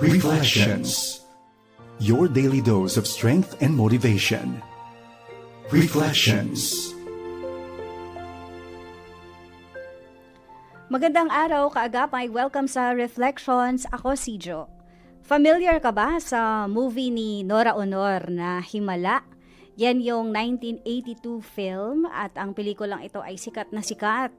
Reflections. Your daily dose of strength and motivation. Reflections. Magandang araw, kaagapay. Welcome sa Reflections. Ako si Jo. Familiar ka ba sa movie ni Nora Honor na Himala? Yan yung 1982 film at ang pelikulang ito ay sikat na sikat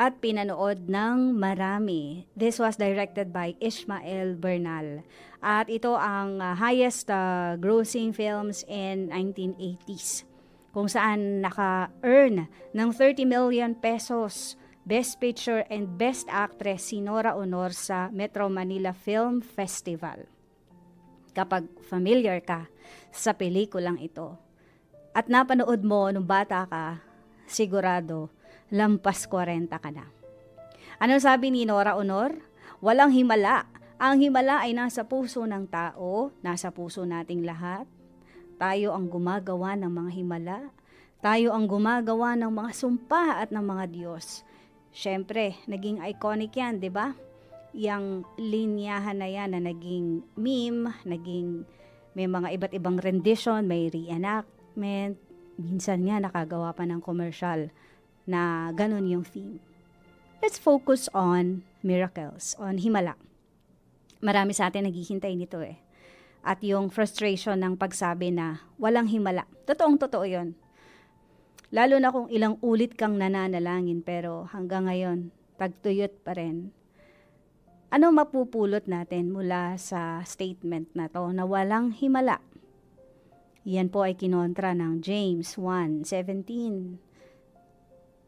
at pinanood ng marami. This was directed by Ishmael Bernal. At ito ang uh, highest uh, grossing films in 1980s kung saan naka-earn ng 30 million pesos Best Picture and Best Actress si Nora Honor sa Metro Manila Film Festival. Kapag familiar ka sa pelikulang ito at napanood mo nung bata ka, sigurado lampas 40 ka na. Ano sabi ni Nora Honor? Walang himala. Ang himala ay nasa puso ng tao, nasa puso nating lahat. Tayo ang gumagawa ng mga himala. Tayo ang gumagawa ng mga sumpa at ng mga Diyos. Siyempre, naging iconic yan, di ba? Yang linyahan na yan na naging meme, naging may mga iba't ibang rendition, may reenactment, minsan nga nakagawa pa ng commercial na ganun yung theme. Let's focus on miracles, on himala. Marami sa atin naghihintay nito eh. At yung frustration ng pagsabi na walang himala. Totoong totoo yon Lalo na kung ilang ulit kang nananalangin pero hanggang ngayon, tagtuyot pa rin. Ano mapupulot natin mula sa statement na to na walang himala? Yan po ay kinontra ng James 1.17.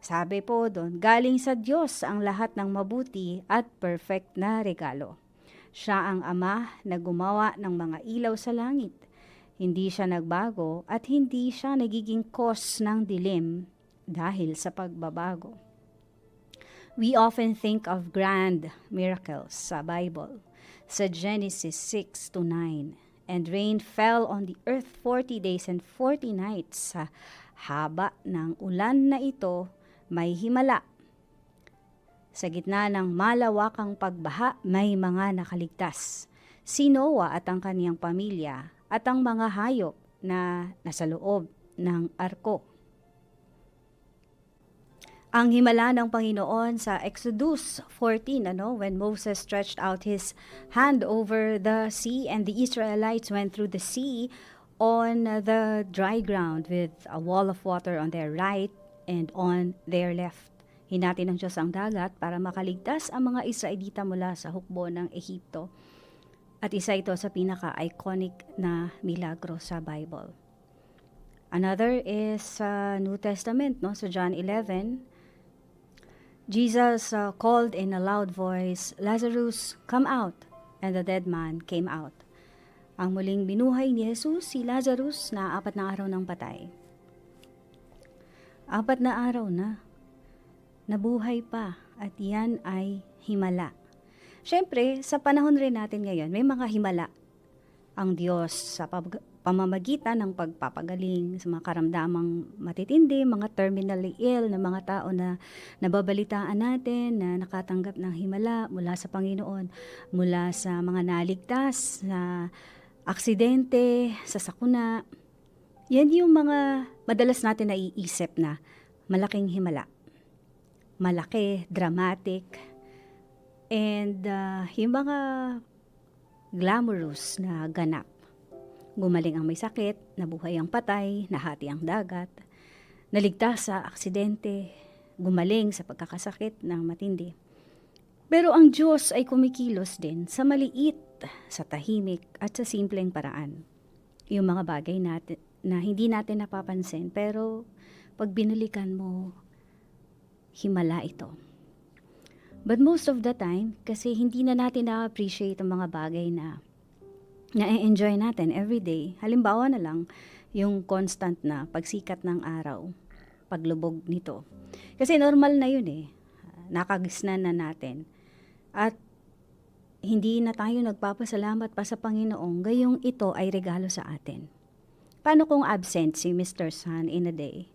Sabi po doon, galing sa Diyos ang lahat ng mabuti at perfect na regalo. Siya ang Ama na gumawa ng mga ilaw sa langit hindi siya nagbago at hindi siya nagiging cause ng dilim dahil sa pagbabago. We often think of grand miracles sa Bible, sa Genesis 6 to 9. And rain fell on the earth 40 days and 40 nights. Sa haba ng ulan na ito, may himala. Sa gitna ng malawakang pagbaha, may mga nakaligtas. Si Noah at ang kaniyang pamilya at ang mga hayop na nasa loob ng arko. Ang himala ng Panginoon sa Exodus 14, ano, when Moses stretched out his hand over the sea and the Israelites went through the sea on the dry ground with a wall of water on their right and on their left. Hinati ng Diyos ang dagat para makaligtas ang mga Israelita mula sa hukbo ng Ehipto. At isa ito sa pinaka-iconic na milagro sa Bible. Another is sa uh, New Testament, no? Sa John 11, Jesus uh, called in a loud voice, Lazarus, come out. And the dead man came out. Ang muling binuhay ni Jesus, si Lazarus, na apat na araw ng patay. Apat na araw na. Nabuhay pa at yan ay himala Siyempre, sa panahon rin natin ngayon, may mga himala ang Diyos sa pamamagitan ng pagpapagaling sa mga karamdamang matitindi, mga terminally ill na mga tao na nababalitaan natin na nakatanggap ng himala mula sa Panginoon, mula sa mga naligtas, sa aksidente, sa sakuna. Yan yung mga madalas natin naiisip na malaking himala. Malaki, dramatic, And uh, yung mga glamorous na ganap. Gumaling ang may sakit, nabuhay ang patay, nahati ang dagat, naligtas sa aksidente, gumaling sa pagkakasakit ng matindi. Pero ang Diyos ay kumikilos din sa maliit, sa tahimik at sa simpleng paraan. Yung mga bagay natin, na hindi natin napapansin pero pag binalikan mo, himala ito. But most of the time, kasi hindi na natin na-appreciate ang mga bagay na na-enjoy natin every day. Halimbawa na lang, yung constant na pagsikat ng araw, paglubog nito. Kasi normal na yun eh. Nakagisnan na natin. At hindi na tayo nagpapasalamat pa sa Panginoon, gayong ito ay regalo sa atin. Paano kung absent si Mr. Sun in a day?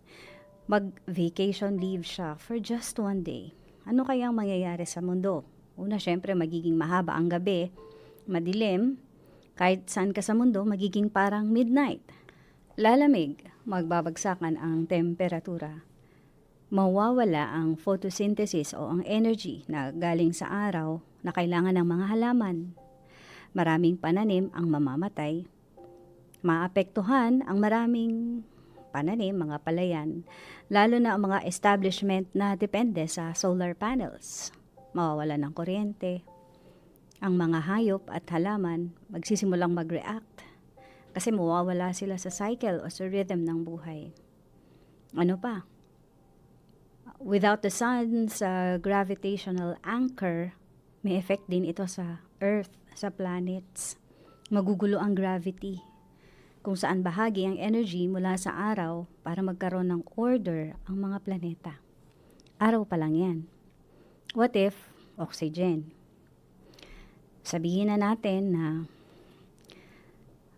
Mag-vacation leave siya for just one day ano kayang mangyayari sa mundo? Una, syempre, magiging mahaba ang gabi Madilim, kahit saan ka sa mundo, magiging parang midnight. Lalamig, magbabagsakan ang temperatura. Mawawala ang photosynthesis o ang energy na galing sa araw na kailangan ng mga halaman. Maraming pananim ang mamamatay. Maapektuhan ang maraming pananim, mga palayan, lalo na ang mga establishment na depende sa solar panels. Mawawala ng kuryente. Ang mga hayop at halaman magsisimulang mag-react kasi mawawala sila sa cycle o sa rhythm ng buhay. Ano pa? Without the sun's uh, gravitational anchor, may effect din ito sa Earth, sa planets. Magugulo ang gravity kung saan bahagi ang energy mula sa araw para magkaroon ng order ang mga planeta. Araw pa lang yan. What if oxygen? Sabihin na natin na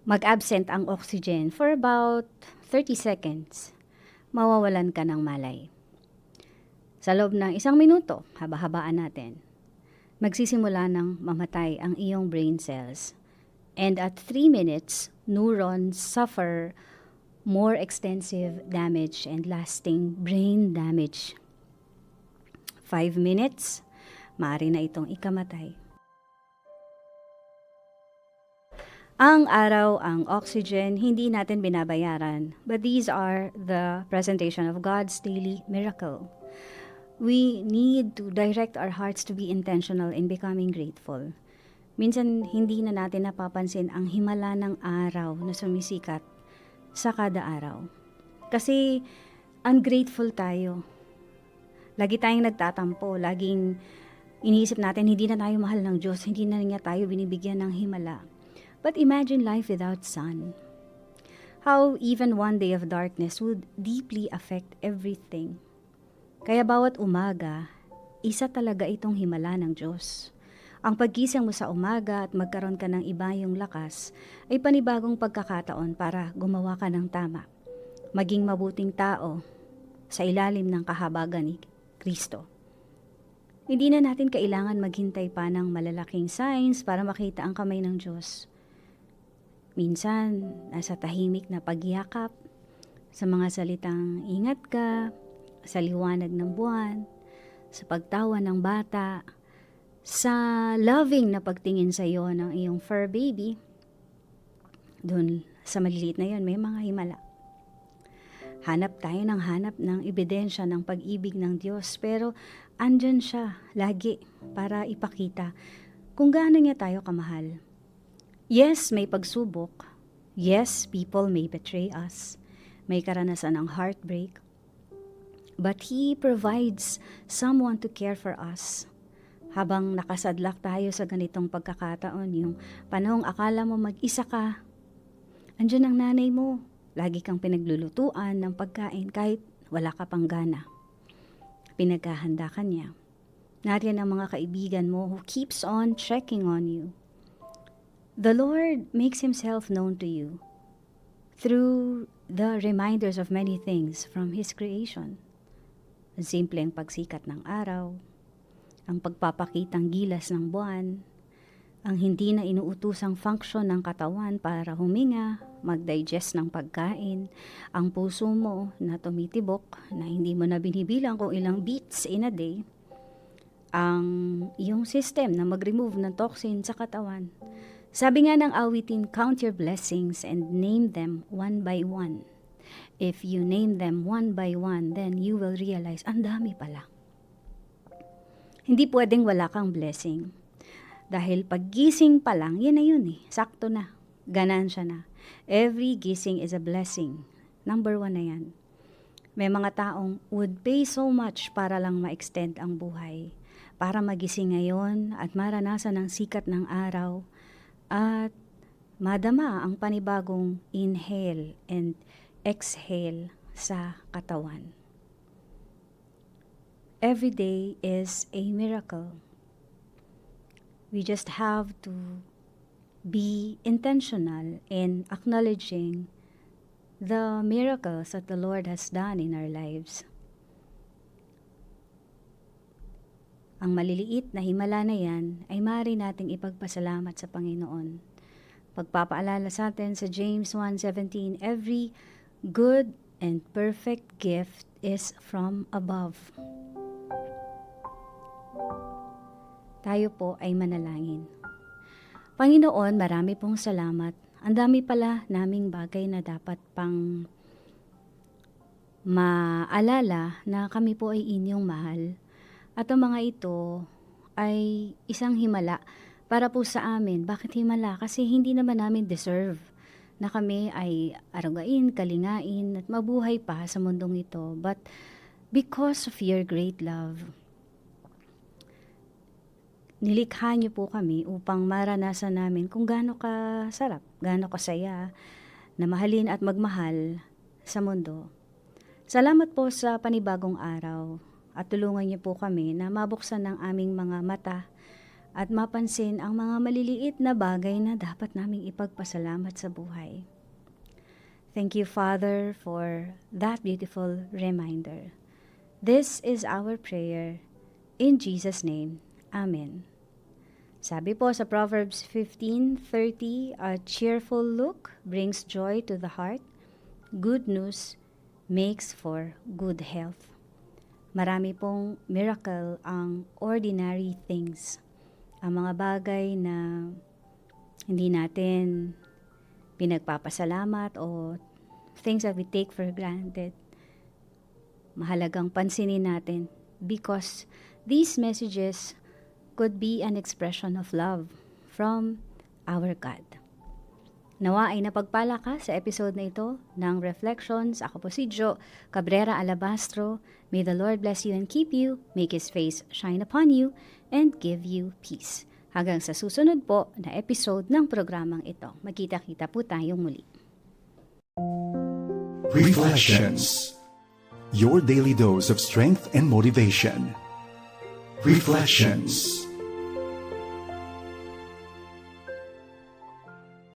mag-absent ang oxygen for about 30 seconds. Mawawalan ka ng malay. Sa loob ng isang minuto, haba-habaan natin, magsisimula ng mamatay ang iyong brain cells. And at 3 minutes, neurons suffer more extensive damage and lasting brain damage. 5 minutes, maaari na itong ikamatay. Ang araw, ang oxygen, hindi natin binabayaran. But these are the presentation of God's daily miracle. We need to direct our hearts to be intentional in becoming grateful. Minsan, hindi na natin napapansin ang himala ng araw na sumisikat sa kada araw. Kasi, ungrateful tayo. Lagi tayong nagtatampo, laging iniisip natin, hindi na tayo mahal ng Diyos, hindi na niya tayo binibigyan ng himala. But imagine life without sun. How even one day of darkness would deeply affect everything. Kaya bawat umaga, isa talaga itong himala ng Diyos. Ang paggising mo sa umaga at magkaroon ka ng iba yung lakas ay panibagong pagkakataon para gumawa ka ng tama. Maging mabuting tao sa ilalim ng kahabagan ni Kristo. Hindi na natin kailangan maghintay pa ng malalaking signs para makita ang kamay ng Diyos. Minsan, nasa tahimik na pagyakap, sa mga salitang ingat ka, sa liwanag ng buwan, sa pagtawa ng bata, sa loving na pagtingin sa iyo ng iyong fur baby, doon sa maliliit na yon may mga himala. Hanap tayo ng hanap ng ebidensya ng pag-ibig ng Diyos, pero andyan siya lagi para ipakita kung gaano niya tayo kamahal. Yes, may pagsubok. Yes, people may betray us. May karanasan ng heartbreak. But He provides someone to care for us. Habang nakasadlak tayo sa ganitong pagkakataon, yung panahong akala mo mag-isa ka, andyan ang nanay mo. Lagi kang pinaglulutuan ng pagkain kahit wala ka pang gana. Pinaghahanda ka niya. Nariyan ang mga kaibigan mo who keeps on checking on you. The Lord makes Himself known to you through the reminders of many things from His creation. Simpleng pagsikat ng araw, ang pagpapakitang gilas ng buwan, ang hindi na inuutusang function ng katawan para huminga, mag-digest ng pagkain, ang puso mo na tumitibok na hindi mo na binibilang kung ilang beats in a day, ang iyong system na mag-remove ng toxin sa katawan, sabi nga ng awitin, count your blessings and name them one by one. If you name them one by one, then you will realize, ang dami pala. Hindi pwedeng wala kang blessing. Dahil paggising pa lang, yan na yun eh. Sakto na. Ganansya na. Every gising is a blessing. Number one na yan. May mga taong would pay so much para lang ma-extend ang buhay. Para magising ngayon at maranasan ang sikat ng araw at madama ang panibagong inhale and exhale sa katawan. Every day is a miracle. We just have to be intentional in acknowledging the miracles that the Lord has done in our lives. ang maliliit na himala na yan ay maaari nating ipagpasalamat sa Panginoon. Pagpapaalala sa atin sa James 1.17, Every good and perfect gift is from above. Tayo po ay manalangin. Panginoon, marami pong salamat. Ang dami pala naming bagay na dapat pang maalala na kami po ay inyong mahal. At ang mga ito ay isang himala para po sa amin. Bakit himala? Kasi hindi naman namin deserve na kami ay arugain, kalingain at mabuhay pa sa mundong ito. But because of your great love, nilikha niyo po kami upang maranasan namin kung gaano ka sarap, gaano kasaya na mahalin at magmahal sa mundo. Salamat po sa panibagong araw at tulungan niyo po kami na mabuksan ng aming mga mata at mapansin ang mga maliliit na bagay na dapat naming ipagpasalamat sa buhay. Thank you, Father, for that beautiful reminder. This is our prayer. In Jesus' name, Amen. Sabi po sa Proverbs 15:30, a cheerful look brings joy to the heart. Good news makes for good health. Marami pong miracle ang ordinary things. Ang mga bagay na hindi natin pinagpapasalamat o things that we take for granted. Mahalagang pansinin natin because these messages could be an expression of love from our God. Nawa ay napagpala ka sa episode na ito ng Reflections. Ako po si Jo Cabrera Alabastro. May the Lord bless you and keep you, make His face shine upon you, and give you peace. Hanggang sa susunod po na episode ng programang ito. Magkita-kita po tayong muli. Reflections. Your daily dose of strength and motivation. Reflections.